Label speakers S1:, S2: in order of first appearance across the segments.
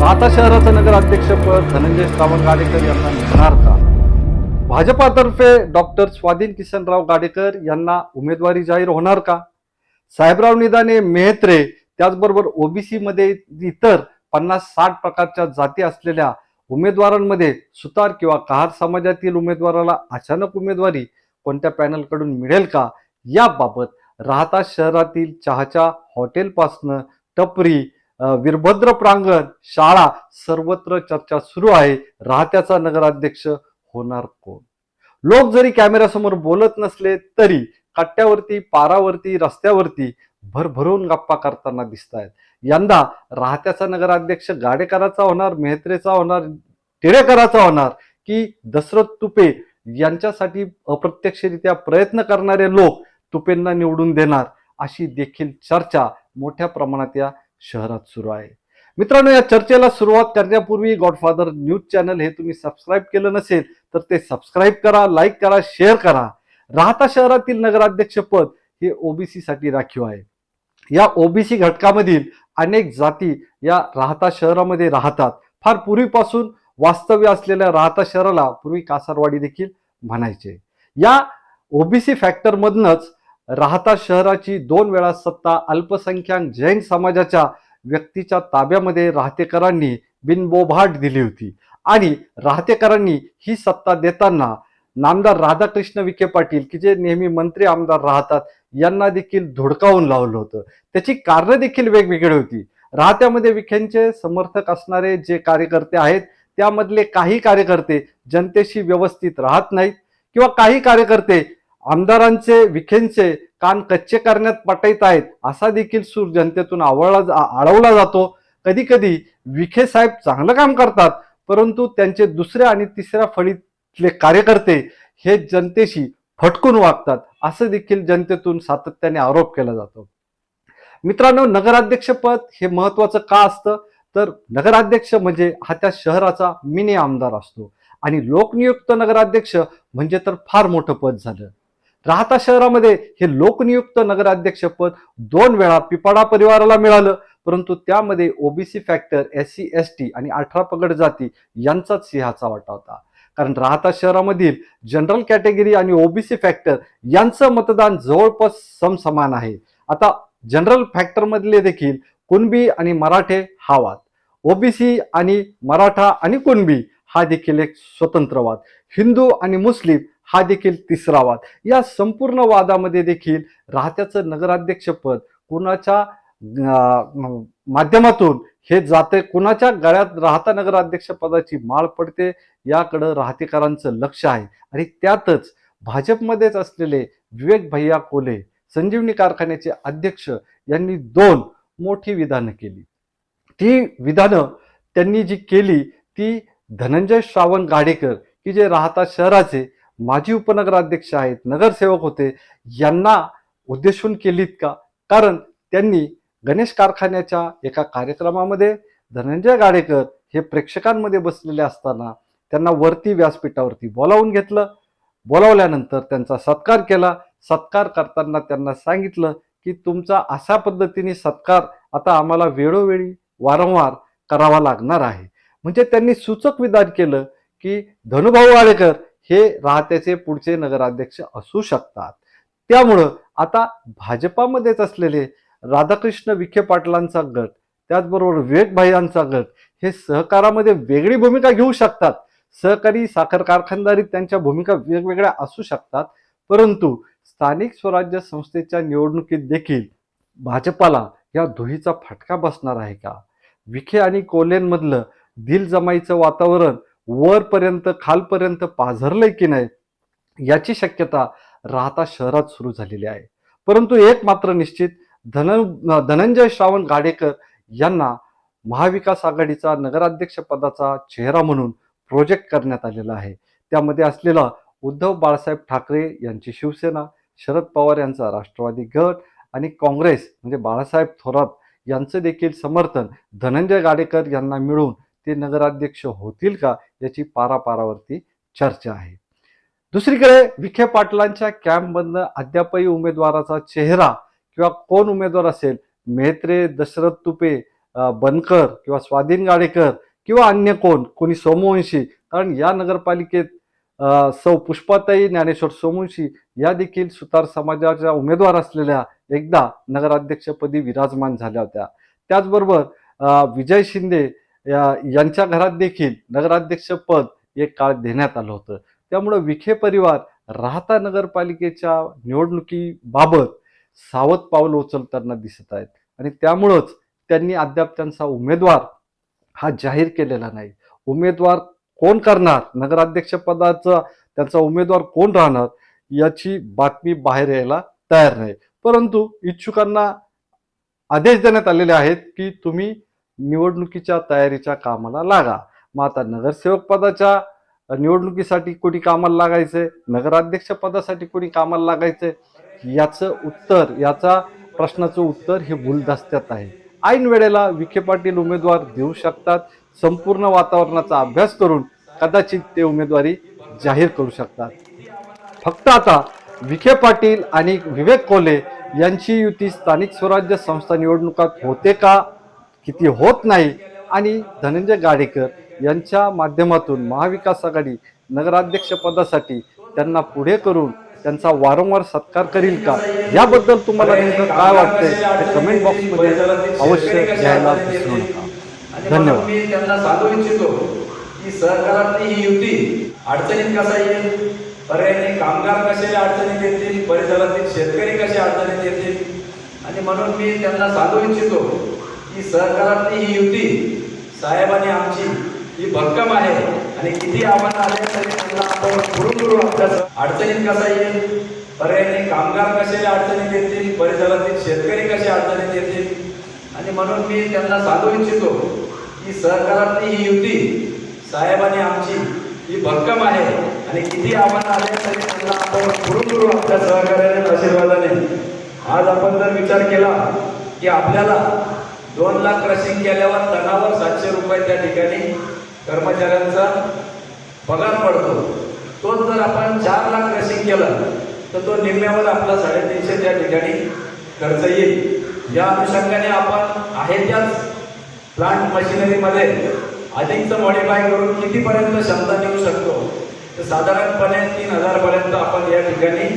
S1: आता शहराचं नगराध्यक्षपद धनंजय सावंत गाडेकर यांना मिळणार का? भाजपातर्फे डॉक्टर स्वाधीन किशनराव गाडेकर यांना उमेदवारी जाहीर होणार का? साहेबराव निदाने मेहत्रे त्याचबरोबर ओबीसीमध्ये इतर पन्नास साठ प्रकारच्या जाती असलेल्या उमेदवारांमध्ये सुतार किंवा कहार समाजातील उमेदवाराला अचानक उमेदवारी कोणत्या पॅनलकडून मिळेल का? याबाबत राहता शहरातील चहाच्या हॉटेलपासनं टपरी वीरभद्र प्रांगण शाळा सर्वत्र चर्चा सुरू आहे. राहत्याचा नगराध्यक्ष होणार कोण? लोक जरी कॅमेऱ्यासमोर बोलत नसले तरी कट्ट्यावरती पारावरती रस्त्यावरती भरभरून गप्पा करताना दिसत आहेत यंदा राहत्याचा नगराध्यक्ष गाडेकराचा होणार मेहत्रेचा होणार टिळेकराचा होणार की दशरथ तुपे यांच्यासाठी अप्रत्यक्षरित्या प्रयत्न करणारे लोक तुपेंना निवडून देणार अशी देखील चर्चा मोठ्या प्रमाणात या शहरात सुरू आहे. मित्रांनो या चर्चेला सुरुवात करण्यापूर्वी गॉडफादर न्यूज चॅनल हे तुम्ही सबस्क्राईब केलं नसेल तर ते सबस्क्राईब करा लाईक करा शेअर करा. राहता शहरातील नगराध्यक्षपद हे ओबीसी साठी राखीव आहे. या ओबीसी घटकामधील अनेक जाती या राहता शहरामध्ये राहतात. फार पूर्वीपासून वास्तव्य असलेल्या राहता शहराला पूर्वी कासारवाडी देखील म्हणायचे. या ओबीसी फॅक्टरमधनच राहता शहराची दोन वेळा सत्ता अल्पसंख्याक जैन समाजाच्या व्यक्तीच्या ताब्यामध्ये राहतेकरांनी बिनबोभाट दिली होती. आणि राहतेकरांनी ही सत्ता देताना नामदार राधाकृष्ण विखे पाटील की जे नेहमी मंत्री आमदार राहतात यांना देखील धुडकावून लावलं होतं. त्याची कारणं देखील वेगवेगळी होती. राहत्यामध्ये विखेंचे समर्थक असणारे जे कार्यकर्ते आहेत त्यामधले काही कार्यकर्ते जनतेशी व्यवस्थित राहत नाहीत. किंवा काही कार्यकर्ते आमदारांचे विखेंचे कान कच्चे करण्यात पटईत आहेत असा देखील सूर जनतेतून आवळला जा- आळवला जातो. कधी कधी विखे साहेब चांगलं काम करतात परंतु त्यांचे दुसऱ्या आणि तिसऱ्या फळीतले कार्यकर्ते हे जनतेशी फटकून वागतात असं देखील जनतेतून सातत्याने आरोप केला जातो. मित्रांनो नगराध्यक्षपद हे महत्वाचं का असतं? तर नगराध्यक्ष म्हणजे हा त्या शहराचा मिनी आमदार असतो. आणि लोकनियुक्त नगराध्यक्ष म्हणजे तर फार मोठं पद झालं. राहता शहरामध्ये हे लोकनियुक्त नगराध्यक्ष पद दोन वेळा पिपाडा परिवाराला मिळालं. परंतु त्यामध्ये OBC factor S C S T आणि अठरा पगड जाती यांचाच सिंहाचा वाटा होता. कारण राहता शहरामधील जनरल कॅटेगरी आणि ओबीसी फॅक्टर यांचं मतदान जवळपास समसमान आहे. आता जनरल फॅक्टरमधले देखील कुणबी आणि मराठे हा वाद. ओबीसी आणि मराठा आणि कुणबी हा देखील एक स्वतंत्र वाद. हिंदू आणि मुस्लिम हा देखील तिसरा वाद. या संपूर्ण वादामध्ये देखील राहत्याचं नगराध्यक्षपद कुणाच्या माध्यमातून हे जाते कुणाच्या गळ्यात राहता नगराध्यक्षपदाची माळ पडते याकडं राहतेकरांचं लक्ष आहे. आणि त्यातच भाजपमध्येच असलेले विवेक भैया कोले संजीवनी कारखान्याचे अध्यक्ष यांनी दोन मोठी विधानं केली. ती विधानं त्यांनी जी केली ती धनंजय श्रावण गाडेकर की जे राहता शहराचे माजी उपनगराध्यक्ष आहेत नगरसेवक होते यांना उद्देशून केलीत का? कारण त्यांनी गणेश कारखान्याच्या एका कार्यक्रमामध्ये धनंजय गाडेकर हे प्रेक्षकांमध्ये बसलेले असताना त्यांना वरती व्यासपीठावरती बोलावून घेतलं. बोलावल्यानंतर त्यांचा सत्कार केला. सत्कार करताना त्यांना सांगितलं की तुमचा अशा पद्धतीने सत्कार आता आम्हाला वेळोवेळी वारंवार करावा लागणार आहे. म्हणजे त्यांनी सूचक विधान केलं की धनुभाऊ वाडेकर हे राहत्याचे पुढचे नगराध्यक्ष असू शकतात. त्यामुळं आता भाजपामध्येच असलेले राधाकृष्ण विखे पाटलांचा गट त्याचबरोबर विवेक यांचा गट हे सहकारामध्ये वेगळी भूमिका घेऊ शकतात. सहकारी साखर कारखानदारीत त्यांच्या भूमिका वेगवेगळ्या असू शकतात. परंतु स्थानिक स्वराज्य संस्थेच्या निवडणुकीत देखील भाजपाला या धुळीचा फटका बसणार आहे का? विखे आणि कोलेनमधलं दिल जमाईचं वातावरण वरपर्यंत खालपर्यंत पाझरलंय की नाही याची शक्यता राहता शहरात सुरू झालेली आहे. परंतु एक मात्र निश्चित धन धनंजय श्रावण गाडेकर यांना महाविकास आघाडीचा नगराध्यक्ष पदाचा चेहरा म्हणून प्रोजेक्ट करण्यात आलेला आहे. त्यामध्ये असलेला उद्धव बाळासाहेब ठाकरे यांची शिवसेना शरद पवार यांचा राष्ट्रवादी गट आणि काँग्रेस म्हणजे बाळासाहेब थोरात यांचं देखील समर्थन धनंजय गाडेकर यांना मिळून ते नगराध्यक्ष होतील का याची पारापारावरती चर्चा आहे. दुसरीकडे विखे पाटलांच्या कॅम्पमधनं अद्यापही उमेदवाराचा चेहरा किंवा कोण उमेदवार असेल मेहत्रे दशरथ तुपे बनकर किंवा स्वाधीन गाडेकर किंवा अन्य कोण कोणी सोमवंशी कारण या नगरपालिकेत सौ पुष्पाताई ज्ञानेश्वर सोमवंशी या देखील सुतार समाजाच्या उमेदवार असलेल्या एकदा नगराध्यक्षपदी विराजमान झाल्या होत्या. त्याचबरोबर विजय शिंदे यांच्या घरात देखील नगराध्यक्षपद एक काळ देण्यात आलं होतं. त्यामुळं विखे परिवार राहता नगरपालिकेच्या निवडणुकीबाबत सावध पावलं उचलताना दिसत आहेत. आणि त्यामुळंच त्यांनी अद्याप त्यांचा उमेदवार हा जाहीर केलेला नाही. उमेदवार कोण करणार? नगराध्यक्षपदाचा त्यांचा उमेदवार कोण राहणार? याची बातमी बाहेर यायला तयार नाही. परंतु इच्छुकांना आदेश देण्यात आलेले आहेत की तुम्ही निवडणुकीच्या तयारीच्या कामाला लागा. मग आता नगरसेवक पदाच्या निवडणुकीसाठी कोणी कामाला लागायचे? नगराध्यक्ष पदासाठी कोणी कामाला लागायचे? याचं उत्तर याचा प्रश्नाचं उत्तर हे गुलदस्त्यात आहे. ऐन वेळेला विखे पाटील उमेदवार देऊ शकतात संपूर्ण वातावरणाचा अभ्यास करून कदाचित ते उमेदवारी जाहीर करू शकतात. फक्त आता विखे पाटील आणि विवेक कोले यांची युती स्थानिक स्वराज्य संस्था निवडणुकात होते का? किती होत नाही. आणि धनंजय गाडेकर यांच्या माध्यमातून महाविकास आघाडी नगराध्यक्ष पदासाठी त्यांना पुढे करून त्यांचा वारंवार सत्कार करील का? याबद्दल तुम्हाला नेमकं काय वाटतंय? ते कमेंट बॉक्समध्ये अवश्य घ्यायला विसरू नका. धन्यवाद.
S2: मी त्यांना सांगू इच्छितो की सहकारातली ही युती अडचणीत कसा येईल? पर्यायाने कामगार कसे अडचणीत येतील? परिसरातील शेतकरी कसे अडचणीत येतील? आणि म्हणून मी त्यांना सांगू इच्छितो की सहकारातली ही युती साहेबांनी आमची ही भक्कम आहे. आणि किती आव्हानं आले तरी त्यांना आपण पुरून करू अभ्यास अडचणीत कसा येईल? पर्यायाने कामगार कसे अडचणीत येतील? परिसरातील शेतकरी कसे अडचणीत येतील? आणि म्हणून मी त्यांना सांगू इच्छितो की सहकारातली ही युती साहेबांनी आमची ही भक्कम आहे. आणि किती आव्हानं आले तरी त्यांना आपण पुरून करू आपल्या सहकार्याने आशीर्वादाने. आज आपण जर विचार केला की आपल्याला दोन लाख क्रशिंग केल्यावर तणावर सातशे रुपये त्या ठिकाणी कर्मचाऱ्यांचा पगार पडतो. तोच जर आपण चार लाख क्रशिंग केलं तर तो निम्म्यावर आपला साडेतीनशे त्या ठिकाणी खर्च येईल. या अनुषंगाने आपण आहे त्याच प्लांट मशिनरीमध्ये अधिकचं मॉडिफाय करून कितीपर्यंत क्षमता देऊ शकतो? तर साधारणपणे तीन हजारपर्यंत आपण या ठिकाणी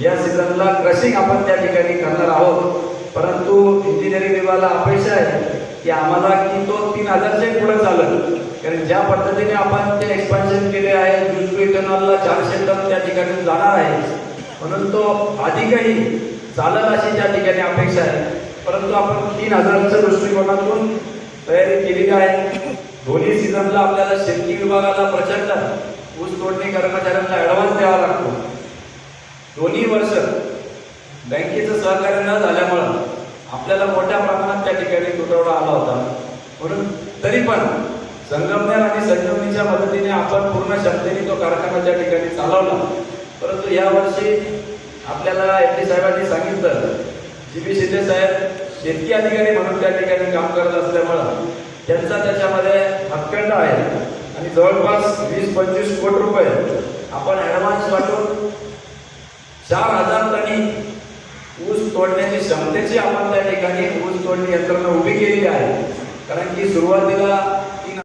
S2: या सीझनला क्रशिंग आपण त्या ठिकाणी करणार आहोत. परंतु इंजिनिअरिंग विभागाला अपेक्षा आहे की आम्हाला की तो तीन हजारच्या पुढे चालत. कारण ज्या पद्धतीने आपण ते एक्सपान्शन केले आहे जुजू टनलला चारशे टन त्या ठिकाणी जाणार आहे. म्हणून तो अधिकही चालत अशी त्या ठिकाणी अपेक्षा आहे. परंतु आपण तीन हजारच्या दृष्टिकोनातून तयारी केलेली आहे. दोन्ही सीझनला आपल्याला शेती विभागाला प्रचंड ऊस तोडणी कर्मचाऱ्यांना ऍडव्हान्स द्यावा लागतो. दोन्ही वर्ष बँकेचं सहकार्य न झाल्यामुळं आपल्याला मोठ्या प्रमाणात त्या ठिकाणी तुटवडा आला होता. म्हणून तरी पण संगमनेर आणि संजीवनीच्या मदतीने आपण पूर्ण क्षमतेने तो कारखाना त्या ठिकाणी चालवला. परंतु या वर्षी आपल्याला एम डी साहेबांनी सांगितलं जी बी शिंदे साहेब शेतकी अधिकारी म्हणून त्या ठिकाणी काम करत असल्यामुळं त्यांचा त्याच्यामध्ये हक्कंड आहे आणि जवळपास वीस पंचवीस कोटी रुपये आपण ॲडव्हान्स वाटून चार हजार टनी तोडण्याची क्षमतेची आपण त्या ठिकाणी ऊस तोडणी यंत्रणा उभी केलेली आहे. कारण की सुरुवातीला